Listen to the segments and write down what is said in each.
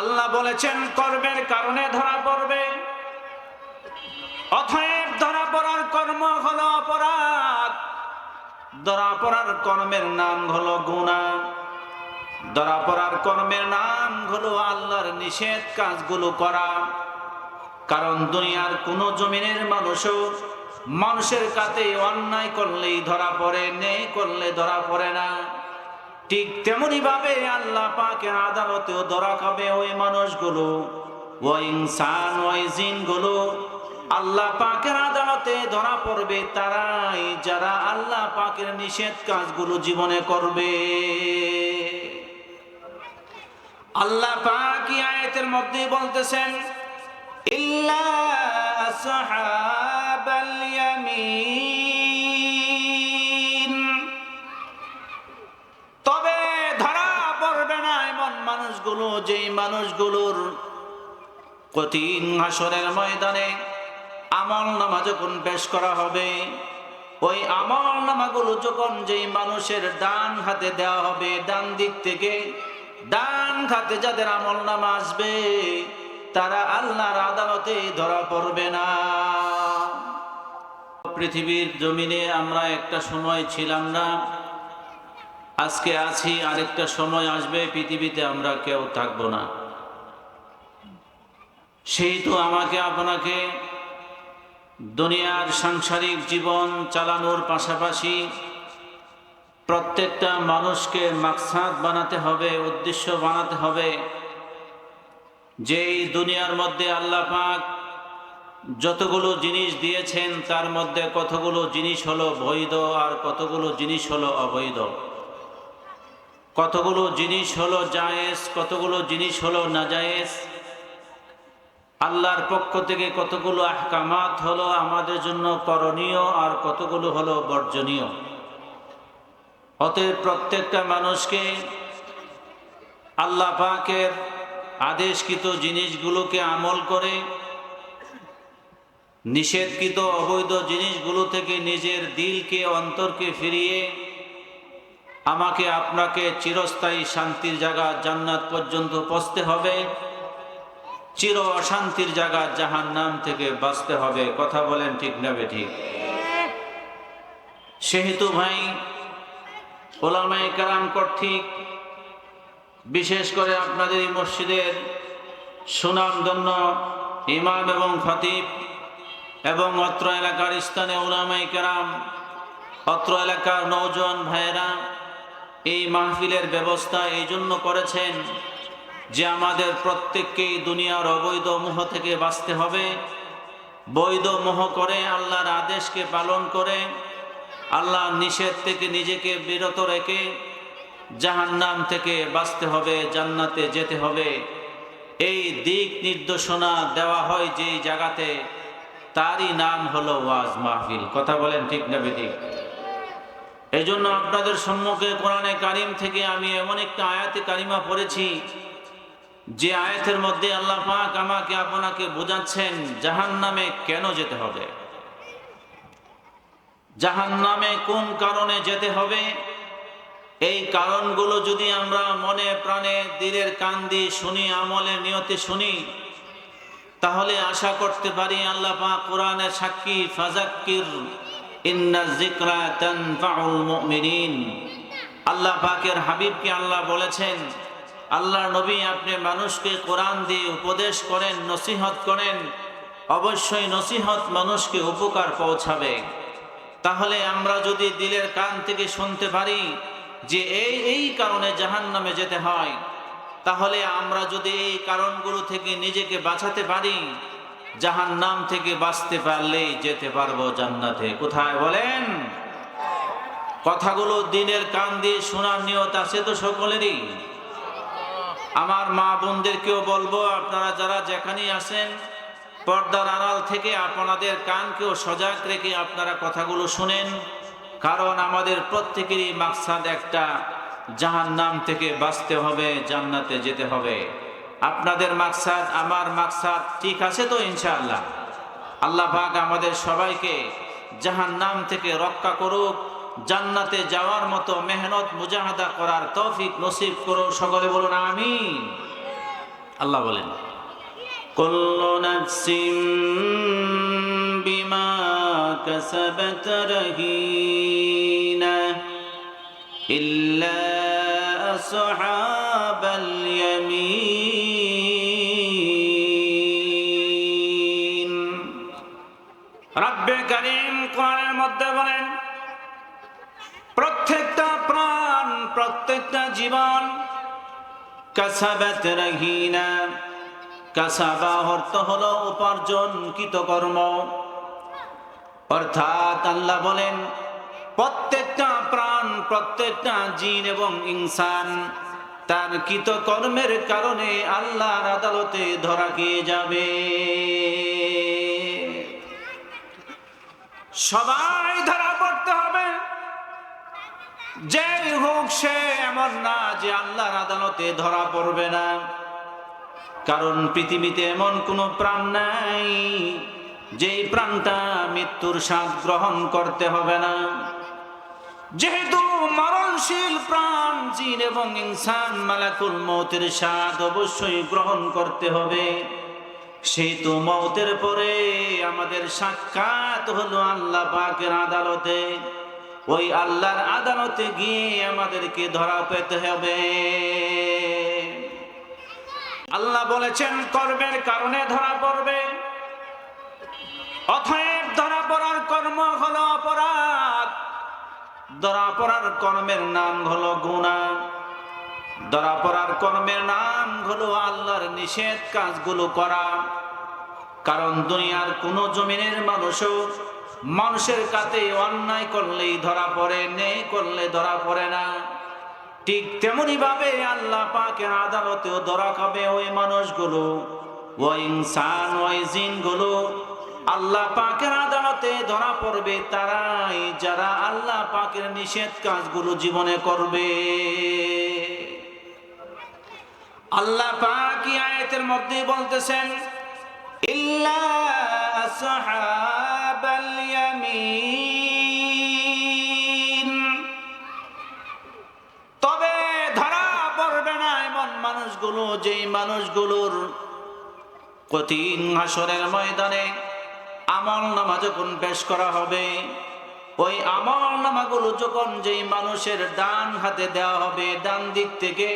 আল্লাহ বলেছেন, কর্মের কারণে ধরা পড়বে। অথব ধরা পড়ার কর্ম হলো অপরাধ। ধরা পড়ার কর্মের নাম হলো গুণা ধরা পড়ার কর্মের নাম হলো আল্লাহর নিষেধ কাজগুলো করা। কারণ দুনিয়ার কোনো জমিনের মানুষও মানুষের কাছে অন্যায় করলেই ধরা পড়ে নেই করলে ধরা পড়ে না। ঠিক তেমনি ভাবে আল্লাহ পাকের আদালতেও ধরা খাবে ওই মানুষগুলো, ওই ইনসান, ওই জিনগুলো। আল্লাহ পাকের আদালতে ধরা পড়বে তারাই যারা আল্লাহ পাকের নিষেধ কাজগুলো জীবনে করবে। আল্লাহ পাক আয়াতের মধ্যে বলতেছেন, ইল্লা আসহাবাল ইয়ামিন। মানুষগুলো, যেই মানুষগুলোর কঠিন হাসরের ময়দানে আমল নামা যখন পেশ করা হবে, ওই আমল নামাগুলো যখন যেই মানুষের ডান হাতে দেওয়া হবে, ডান দিক থেকে, ডান হাতে যাদের আমল নামা আসবে, তারা আল্লাহর আদালতে ধরা পড়বে না। পৃথিবীর জমিনে আমরা একটা সময় ছিলাম না আজকে আছি, আরেকটা সময় আসবে, পৃথিবীতে আমরা কেউ থাকব না। সেই তো আমাকে, আপনাকে দুনিয়ার সাংসারিক জীবন চালানোর পাশাপাশি প্রত্যেকটা মানুষকে মাকসাদ বানাতে হবে, উদ্দেশ্য বানাতে হবে। যেই দুনিয়ার মধ্যে আল্লাহ পাক যতগুলো জিনিস দিয়েছেন, তার মধ্যে কতগুলো জিনিস হলো বৈধ আর কতগুলো জিনিস হলো অবৈধ। কতগুলো জিনিস হলো জায়েজ, কতগুলো জিনিস হলো নাজায়েজ? আল্লাহর পক্ষ থেকে কতগুলো আহকামাত হলো আমাদের জন্য করণীয় আর কতগুলো হলো বর্জনীয়? অতএব প্রত্যেকটা মানুষকে আল্লাহ পাকের আদেশকৃত জিনিসগুলোকে আমল করে, নিষেধকৃত অবৈধ জিনিসগুলো থেকে নিজের দিলকে, অন্তরকে ফিরিয়ে আমাকে আপনাকে চিরস্থায়ী শান্তির জায়গা জান্নাত পর্যন্ত পৌঁছতে হবে। চির অশান্তির জায়গা জাহান নাম থেকে বাঁচতে হবে। কথা বলেন ঠিক না ঠিক? সেহেতু ভাই ওলামাই কালাম কর্তৃক বিশেষ করে আপনাদের এই মসজিদের সুনামধন্য ইমাম এবং খতিব এবং অত্র এলাকার স্থানে ওলামাই কেরাম, অত্র এলাকার নৌজন ভাইয়েরা এই মাহফিলের ব্যবস্থা এই জন্য করেছেন যে আমাদের প্রত্যেককেই দুনিয়ার অবৈধ মোহ থেকে বাঁচতে হবে। বৈধ মোহ করে আল্লাহর আদেশকে পালন করে, আল্লাহর নিষেধ থেকে নিজেকে বিরত রেখে জাহান্নাম থেকে বাঁচতে হবে, জান্নাতে যেতে হবে। এই দিক নির্দেশনা দেওয়া হয় যেই জায়গাতে তারই নাম হলো ওয়াজ মাহফিল। কথা বলেন ঠিক না বেঠিক? এই জন্য আপনাদের সম্মুখে কোরআনে কারিম থেকে আমি এমন একটা আয়াতে কারিমা পড়েছি, যে আয়াতের মধ্যে আল্লাহ পাক আমাকে, আপনাকে বোঝাচ্ছেন জাহান নামে কেন যেতে হবে। জাহান নামে কোন কারণে যেতে হবে? এই কারণগুলো যদি আমরা মনে, প্রাণে, দিলের কান দিয়ে শুনি আমলের নিয়তে শুনি, তাহলে আশা করতে পারি আল্লাহ পাক কোরআনের সাক্ষী ফাজাক্কির আল্লাহ পাকের হাবিবকে আল্লাহ বলেছেন আল্লাহ নবী আপনি মানুষকে কোরআন দিয়ে উপদেশ করেন, নসিহত করেন, অবশ্যই নসিহত মানুষকে উপকার পৌঁছাবে। তাহলে আমরা যদি দিলের কান থেকে শুনতে পারি যে এই এই কারণে জাহান নামে যেতে হয়, তাহলে আমরা যদি এই কারণগুলো থেকে নিজেকে বাঁচাতে পারি জাহান নাম থেকে বাঁচতে পারলেই যেতে পারব জান্নাতে। কোথায় বলেন? কথাগুলো দিনের কান দিয়ে শোনার নিয়ত আছে তো সকলেরই? আমার মা বোনদেরকেও বলব, আপনারা যারা যেখানেই আসেন পর্দার আড়াল থেকে আপনাদের কানকেও সজাগ রেখে আপনারা কথাগুলো শুনেন, কারণ আমাদের প্রত্যেকেরই মাকসাদ একটা জাহান নাম থেকে বাঁচতে হবে, জান্নাতে যেতে হবে। আপনাদের মাকসাদ, আমার মাকসাদ, ঠিক আছে তো ইনশাআল্লাহ? আল্লাহ পাক আমাদের সবাইকে জাহান নাম থেকে রক্ষা করুক, জান্নাতে যাওয়ার মতো মেহনত, মুজাহাদা করার তৌফিক নসিব করুক, সকলে বলুন আমি আল্লাহ বলেন, কুল্লু বিমা ইল্লা আসহাবাল ইয়ামিন রব্বে করিম কোরআনের মধ্যে বলেন, প্রত্যেকটা প্রাণ, প্রত্যেকটা জীবন কাসাবাত রহিনা, কাসাবা অর্থ হলো উপার্জন কৃতকর্ম অর্থাৎ আল্লাহ বলেন প্রত্যেকটা প্রাণ, প্রত্যেকটা জিন এবং ইনসান তার কৃতকর্মের কারণে আল্লাহর আদালতে ধরা খেয়ে যাবে। সবাই ধরা পড়তে হবে। যে হোক সে এমন না যে আল্লাহর আদালতে ধরা পড়বে না। কারণ পৃথিবীতে এমন কোনো প্রাণ নাই, যেই প্রাণটা মৃত্যুর স্বাদ গ্রহণ করতে হবে না। যেহেতু মরণশীল প্রাণ, জিন এবং ইনসান মালাকুল মৌতের স্বাদ অবশ্যই গ্রহণ করতে হবে। সেহেতু মৌতের পরে আমাদের সাক্ষাৎ হলো আল্লাহ পাকের আদালতে। ওই আল্লাহর আদালতে গিয়ে আমাদেরকে ধরা পেতে হবে। আল্লাহ বলেছেন, কর্মের কারণে ধরা পড়বে। অথব ধরা পড়ার কর্ম হলো অপরাধ। ধরা পড়ার কর্মের নাম হলো গুণা ধরা পড়ার কর্মের নাম হলো আল্লাহর নিষেধ কাজগুলো করা। কারণ দুনিয়ার কোনো জমিনের মানুষও মানুষের কাছে অন্যায় করলেই ধরা পড়ে, নেই করলে ধরা পড়ে না। ঠিক তেমনি ভাবে আল্লাহ পাকের আদালতেও ধরা খাবে ওই মানুষগুলো, ওই ইনসান, ওই জিনগুলো। আল্লাহ পাকের আদালতে ধরা পড়বে তারাই যারা আল্লাহ পাকের নিষেধ কাজগুলো জীবনে করবে। আল্লাহ পাক আয়াতের মধ্যে বলতেছেন তবে ধরা পড়বে না এমন মানুষগুলো, যেই মানুষগুলোর কঠিন হাসরের ময়দানে আমল নামা যখন পেশ করা হবে, ওই আমল নামাগুলো যখন যেই মানুষের ডান হাতে দেওয়া হবে, ডান দিক থেকে,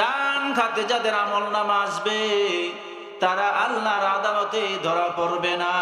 ডান খাতে যাদের আমল নামা আসবে, তারা আল্লাহর আদালতে ধরা পড়বে না।